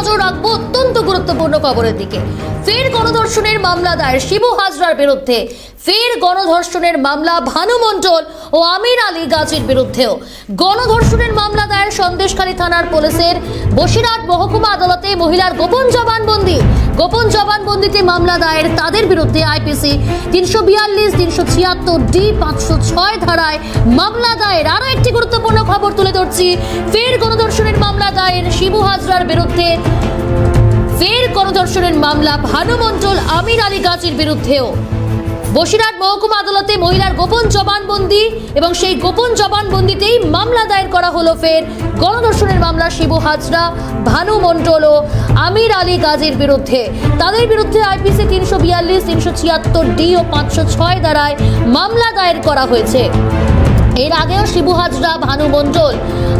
নজর রাখব অত্যন্ত গুরুত্বপূর্ণ খবরের দিকে। ফের গণধর্ষণের মামলা দায়ের, শিবু হাজরার বিরুদ্ধে। ফের গণধর্ষণের মামলা, ভানু মণ্ডল ও আমির আলী গাজীর বিরুদ্ধেও। গণধর্ষণের মামলা দায়ের, সন্দেশখালী থানার পুলিশের বসিরহাট মহকুমা আদালতে মহিলার গোপন জবানবন্দি। গোপন জবানবন্দিতে মামলা দায়ের তাদের বিরুদ্ধে আইপিসি তিনশো বিয়াল্লিশ, তিনশো ছিয়াত্তর, ডি পাঁচশো ছয় ধারায় মামলা দায়ের। আরও একটি গুরুত্বপূর্ণ খবর তুলে ধরছি। ফের গণধর্ষণের মামলা দায়ের শিবু হাজরার বিরুদ্ধে। ফের গণধর্ষণের মামলা ভানু মণ্ডল, আমির আলী গাজীর বিরুদ্ধেও। বসিরহাট মহকুমা আদালতে মহিলার গোপন জবানবন্দি এবং সেই গোপন জবানবন্দিতেই মামলা দায়ের করা হলো ফের। গণধর্ষণের মামলা শিবু হাজরা, ভানু মণ্ডল ও আমির আলী গাজীর বিরুদ্ধে। তাদের বিরুদ্ধে আইপিসি তিনশো বিয়াল্লিশ, তিনশো ছিয়াত্তর ডি ও পাঁচশো ছয় দ্বারায় মামলা দায়ের করা হয়েছে। এর আগেও শিবু হাজরা, ভানু মণ্ডল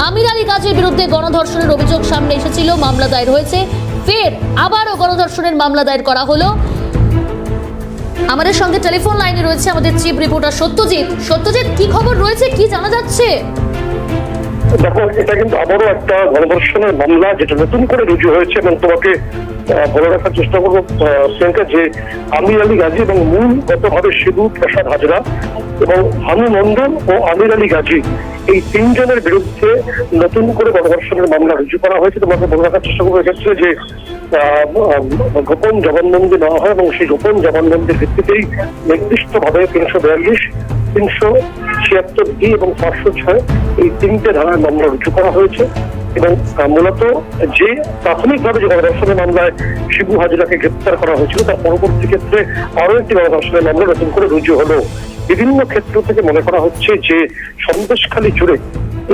আমির আলী গাজীর বিরুদ্ধে গণধর্ষণের অভিযোগ সামনে এসেছিল, মামলা দায়ের হয়েছে। ফের আবারও গণধর্ষণের মামলা দায়ের করা হলো। আমাদের সঙ্গে টেলিফোন লাইনে রয়েছে আমাদের চিফ রিপোর্টার সত্যজিৎ। সত্যজিৎ, কি খবর রয়েছে? কি জানা যাচ্ছে? দেখো, এটা কিন্তু আবারও একটা গণধর্ষণের মামলা, যেটা নতুন করে রুজু হয়েছে এবং তোমাকে বলে রাখার চেষ্টা করব প্রিয়াঙ্কা, যে আমির আলী গাজী এবং মূল গতভাবে শিবু প্রসাদ হাজরা এবং ভানু মন্ডল ও আমির আলী গাজী, এই তিনজনের বিরুদ্ধে নতুন করে গণধর্ষণের মামলা রুজু করা হয়েছে। তোমাকে বলে রাখার চেষ্টা করব এক্ষেত্রে যে গোপন জবানবন্দি নেওয়া হয় এবং সেই গোপন জবানবন্দির ভিত্তিতেই নির্দিষ্টভাবে তিনশো বিয়াল্লিশ তিনশো ছিয়াত্তর ডি এবং পাঁচশো ছয় এই তিনটে ধারায় মামলা রুজু করা হয়েছে এবং মূলত যে প্রাথমিকভাবে যে গণধর্ষণের মামলায় শিবু হাজিরাকে গ্রেপ্তার করা হয়েছিল, তার পরবর্তী ক্ষেত্রে আরও একটি গণধর্ষণের মামলা নতুন করে রুজু হলো। বিভিন্ন ক্ষেত্র থেকে মনে করা হচ্ছে যে সন্দেশখালী জুড়ে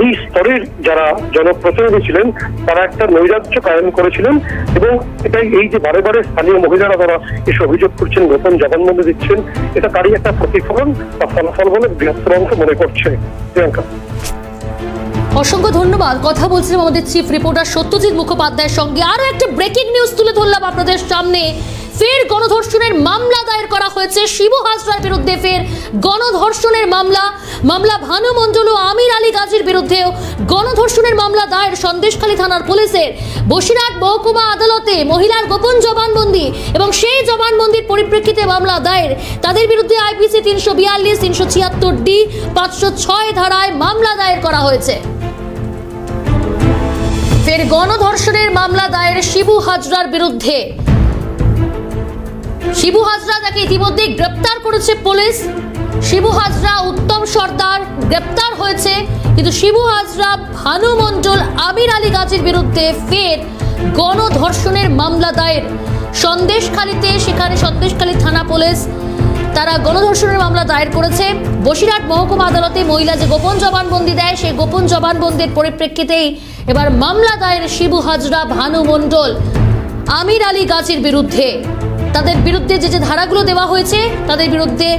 এই স্তরের যারা জনপ্রতিনিধি ছিলেন, তারা একটা নৈরাজ্য কায়েম করেছিলেন এবং এটাই এই যে বারে বারে স্থানীয় মহিলারা তারা এসে অভিযোগ করছেন গোপন জবানবন্দি দিচ্ছেন, এটা তারই একটা প্রতিফলন বা ফলাফল বলে বৃহত্তর অংশ মনে করছে প্রিয়াঙ্কা। অসংখ্য ধন্যবাদ। কথা বলছিলাম আমাদের চিফ রিপোর্টার সত্যজিৎ মুখোপাধ্যায়ের সঙ্গে। আরও একটা ব্রেকিং নিউজ তুলে ধরলাম আপনাদের সামনে। ফের গণধর্ষণের মামলা দায়ের করা হয়েছে। শিবু হাজরার বিরুদ্ধে ফের গণধর্ষণের মামলা। মামলা ভানু ও আমির আলী গাজীর বিরুদ্ধেও গণধর্ষণের মামলা দায়ের সন্দেশখালী থানার পুলিশের। বসিরহাট মহকুমা আদালতে মহিলার গোপন জবানবন্দি এবং সেই জবানবন্দির পরিপ্রেক্ষিতে মামলা দায়ের। তাদের বিরুদ্ধে আইপিসি তিনশো বিয়াল্লিশ, তিনশো ছিয়াত্তর ডি, পাঁচশো ছয় ধারায় মামলা দায়ের করা হয়েছে। ফের গণধর্ষণের মামলা দায়ের শিবু হাজরার বিরুদ্ধে। শিবু হাজরা তাকে ইতিমধ্যে গ্রেপ্তার করেছে পুলিশ। শিবু হাজরা উত্তম সর্দার গ্রেপ্তার হয়েছে, কিন্তু শিবু হাজরা ভানু মণ্ডল, আমির আলী গাজীর বিরুদ্ধে ফের গণধর্ষণের মামলা দায়ের। সন্দেশখালীতে সেখানে সন্দেশখালী থানা পুলিশ তারা গণধর্ষণের মামলা দায়ের করেছে। বসিরহাট মহকুমা আদালতে মহিলা যে গোপন জবানবন্দি দেয়, সেই গোপন জবানবন্দির পরিপ্রেক্ষিতেই এবার মামলা দায়ের শিবু হাজরা ভানু মণ্ডল, আমির আলী গাজীর বিরুদ্ধে। তাদের বিরুদ্ধে যে যে ধারাগুলো দেওয়া হয়েছে, তাদের বিরুদ্ধে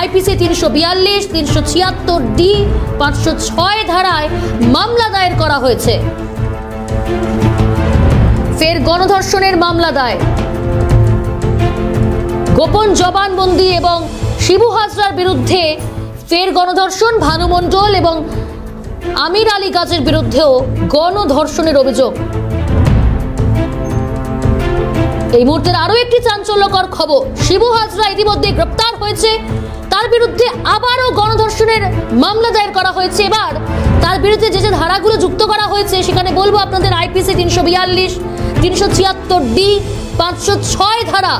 আইপিসি তিনশো বিয়াল্লিশ, তিনশো ছিয়াত্তর ডি, পাঁচশো ছয় ধারায় মামলা দায়ের করা হয়েছে। ফের গণধর্ষণের মামলা দায়ের। গোপন জবানবন্দি এবং শিবু হাজরার বিরুদ্ধে ফের গণধর্ষণ, ভানু মণ্ডল এবং আমির আলী গাজের বিরুদ্ধেও গণধর্ষণের অভিযোগ। এই মুহূর্তের আরও একটি চাঞ্চল্যকর খবর, শিবু হাজরা ইতিমধ্যে গ্রেপ্তার হয়েছে। তার বিরুদ্ধে আবারও গণধর্ষণের মামলা দায়ের করা হয়েছে। এবার তার বিরুদ্ধে যে যে ধারাগুলো যুক্ত করা হয়েছে, সেখানে বলব আপনাদের আইপিসি তিনশো বিয়াল্লিশ, তিনশো ছিয়াত্তর ডি, পাঁচশো ছয় ধারা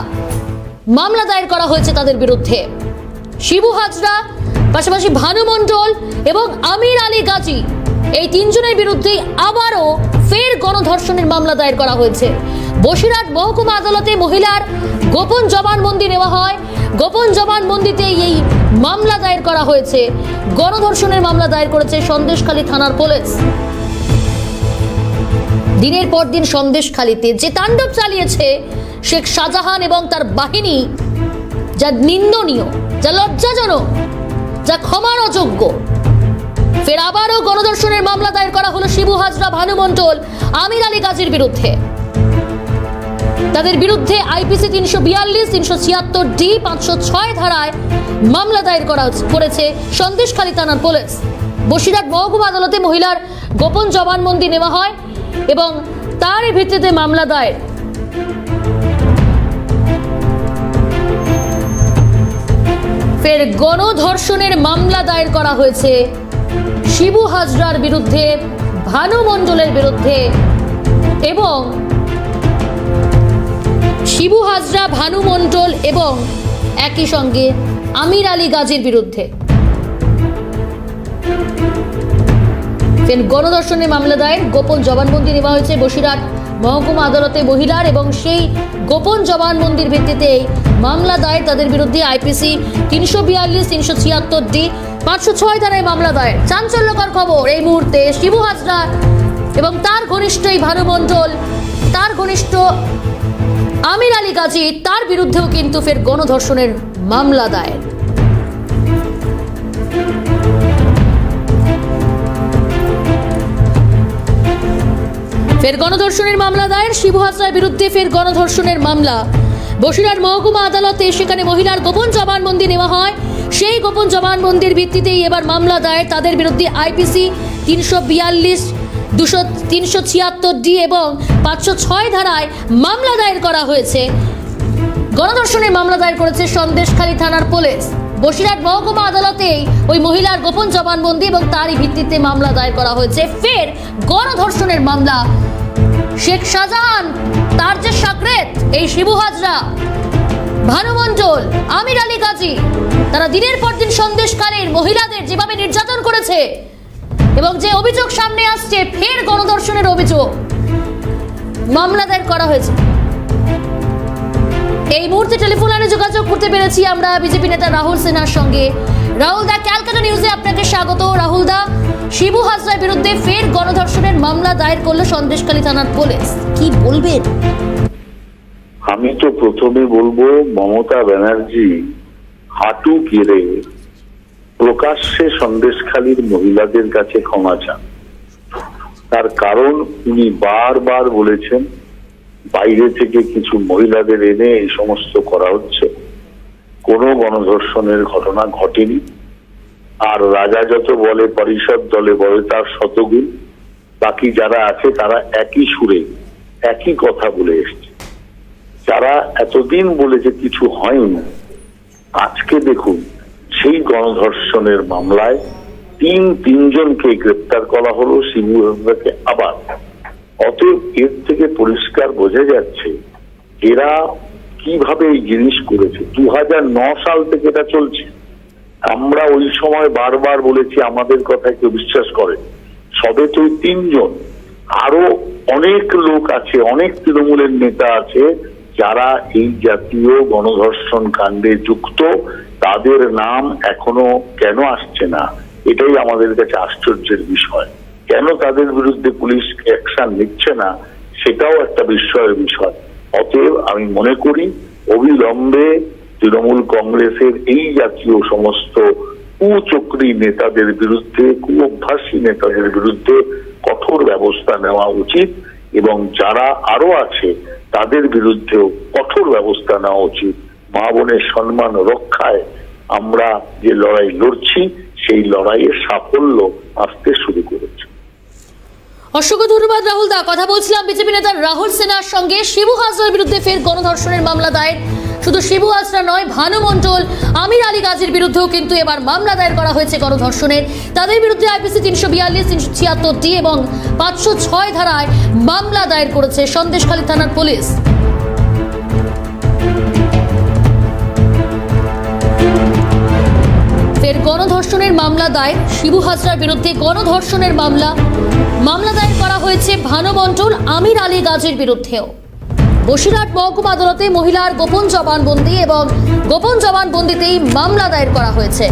মামলা দায়ের করা হয়েছে তাদের বিরুদ্ধে। শিবু হাজরা পাশাপাশি ভানু মণ্ডল এবং আমির আলী গাজী, এই তিনজনের বিরুদ্ধেই আবারও ফের গণধর্ষণের মামলা দায়ের করা হয়েছে। বসিরহাট মহকুমা আদালতে মহিলার গোপন জবানবন্দি নেওয়া হয়। গোপন জবানবন্দিতে এই মামলা দায়ের করা হয়েছে। গণধর্ষণের মামলা দায়ের করেছে সন্দেশখালী থানার পুলিশ। দিনের পর দিন সন্দেশখালীতে যে তাণ্ডব চালিয়েছে শেখ শাহজাহান এবং তার বাহিনী, যা নিন্দনীয়, যা লজ্জাজনক যা ক্ষমার অযোগ্য। ফের আবারও গণধর্ষণের মামলা দায়ের করা হলো শিবু হাজরা ভানু মণ্ডল, আমির আলী গাজীর বিরুদ্ধে। তাদের বিরুদ্ধে আইপিসি তিনশো বিয়াল্লিশ, তিনশো ছিয়াত্তর ডি, পাঁচশো ছয় ধারায় মামলা দায়ের করা করেছে সন্দেশখালী থানার পুলিশ। বসিরহাট মহকুমা আদালতে মহিলার গোপন জবানবন্দি নেওয়া হয় এবং তার ভিত্তিতে মামলা দায়ের ফের গণধর্ষণের মামলা দায়ের করা হয়েছে। শিবু হাজরার বিরুদ্ধে, ভানু মণ্ডলের বিরুদ্ধে এবং শিবু হাজরা, ভানু মণ্ডল এবং একই সঙ্গে আমির আলী গাজীর বিরুদ্ধে। গণধর্ষণের মামলা দায়ের, গোপন জবানবন্দি নেওয়া হয়েছে বসিরহাট মহকুমা আদালতে মহিলার এবং সেই গোপন জবানবন্দির ভিত্তিতে মামলা দায়ের। তাদের বিরুদ্ধে আইপিসি তিনশো বিয়াল্লিশ, তিনশো ছিয়াত্তর ডি, পাঁচশো ছয় ধারায় মামলা দায়ের। চাঞ্চল্যকর খবর, এই মুহূর্তে শিবু হাজরা এবং তার ঘনিষ্ঠ এই ভানু মণ্ডল তার ঘনিষ্ঠ আমির আলী গাজী, তার বিরুদ্ধেও কিন্তু ফের গণধর্ষণের মামলা দায়ের। ফের গণধর্ষণের মামলা দায়ের। শিবু হাসরার বিরুদ্ধে ফের গণধর্ষণের মামলা। বসিরহাট মহকুমা আদালতে সেখানে মহিলার গোপন জবানবন্দি নেওয়া হয়। সেই গোপন জবানবন্দির ভিত্তিতেই এবার মামলা দায়ের। তাদের বিরুদ্ধে আইপিসি তিনশো বিয়াল্লিশ, দুশো, তিনশো ছিয়াত্তর ডি এবং পাঁচশো ছয় ধারায় মামলা দায়ের করা হয়েছে। গণধর্ষণের মামলা দায়ের করেছে সন্দেশখালী থানার পুলিশ। বসিরহাট মহকুমা আদালতেই ওই মহিলার গোপন জবানবন্দি এবং তারই ভিত্তিতে মামলা দায়ের করা হয়েছে। ফের গণধর্ষণের মামলা। শেখ শাহজাহান, তার যে সাকরেত, এই শিবু হাজরা, ভানু আমির আলী গাজী, তারা দিনের পর দিন সন্দেশকালীন মহিলাদের যেভাবে নির্যাতন করেছে এবং যে অভিযোগ সামনে আসছে, ফের গণধর্ষণের অভিযোগ। মামলা দায়ের করা হয়েছে। এই মুহূর্তে টেলিফোন লাইনে যোগাযোগ করতে পেরেছি আমরা বিজেপি নেতা রাহুল সিনহার সঙ্গে। রাহুল দা, ক্যালকাটা নিউজে আপনাকে স্বাগত। রাহুল দা, শিবু হাজরার বিরুদ্ধে ফের গণধর্ষণের মামলা দায়ের করল সন্দেশখালী থানার পুলিশ। কি বলবেন? আমি তো প্রথমে বলব, মমতা ব্যানার্জি হাঁটু কেড়ে প্রকাশ্যে সন্দেশখালীর মহিলাদের কাছে ক্ষমা চান। তার কারণ উনি বারবার বলেছেন বাইরে থেকে কিছু মহিলাদের এনে এই সমস্ত করা হচ্ছে। কোনো গণধর্ষণের ঘটনা ঘটেনি। আর রাজা যত বলে, পরিষদ দলে বলে, তার শতগুণ। বাকি যারা আছে, তারা একই সুরে, একই কথা বলে এসছে। যারা এতদিন বলেছে কিছু হয়নি, আজকে দেখুন, সেই গণধর্ষণের মামলায় তিন তিনজনকে গ্রেপ্তার করা হলো। শিবু আবার অতএব এর থেকে পরিষ্কার বোঝা যাচ্ছে এরা কীভাবে এই জিনিস করেছে। দুহাজার নয় সাল থেকে এটা চলছে। আমরা ওই সময় বারবার বলেছি, আমাদের কথা কেউ বিশ্বাস করে সবে তো তিনজন। আরও অনেক লোক আছে, অনেক তৃণমূলের নেতা আছে, যারা এই জাতীয় গণধর্ষণ কাণ্ডে যুক্ত। তাদের নাম এখনও কেন আসছে না? এটাই আমাদের কাছে আশ্চর্যের বিষয়। কেন তাদের বিরুদ্ধে পুলিশ অ্যাকশন নিচ্ছে না, সেটাও একটা বিস্ময়ের বিষয়। অতএব আমি মনে করি, অবিলম্বে তৃণমূল কংগ্রেসের এই জাতীয় সমস্ত কুচক্রী নেতাদের বিরুদ্ধে, কুঅভ্যাসী নেতাদের বিরুদ্ধে কঠোর ব্যবস্থা নেওয়া উচিত এবং যারা আরও আছে, তাদের বিরুদ্ধেও কঠোর ব্যবস্থা নেওয়া উচিত। মা বোনের সম্মান রক্ষায় আমরা যে লড়াই লড়ছি, সেই লড়াইয়ের সাফল্য আসতে শুরু করেছে। অসংখ্য ধন্যবাদ, রাহুল দা। কথা বলছিলাম বিজেপি নেতা রাহুল সেনার সঙ্গে। শিবু হাজরার বিরুদ্ধে ফের গণধর্ষণের মামলা দায়ের। শুধু শিবু হাজরা নয়, ভানু মণ্ডল, আমির আলী গাজীর বিরুদ্ধেও কিন্তু এবার মামলা দায়ের করা হয়েছে গণধর্ষণের। তাদের বিরুদ্ধে আইপিসি তিনশো বিয়াল্লিশ, তিনশো ছিয়াত্তর ডি এবং পাঁচশো ছয় ধারায় মামলা দায়ের করেছে সন্দেশখালী থানার পুলিশ। ফের গণধর্ষণের মামলা দায়ের। শিবু হাজরার বিরুদ্ধে গণধর্ষণের মামলা। মামলা দায়ের করা হয়েছে ভানু মণ্ডল, আমির আলী গাজের বিরুদ্ধেও। বসিরহাট মহকুমা আদালতে মহিলার গোপন জবানবন্দি এবং গোপন জবানবন্দিতেই মামলা দায়ের করা হয়েছে।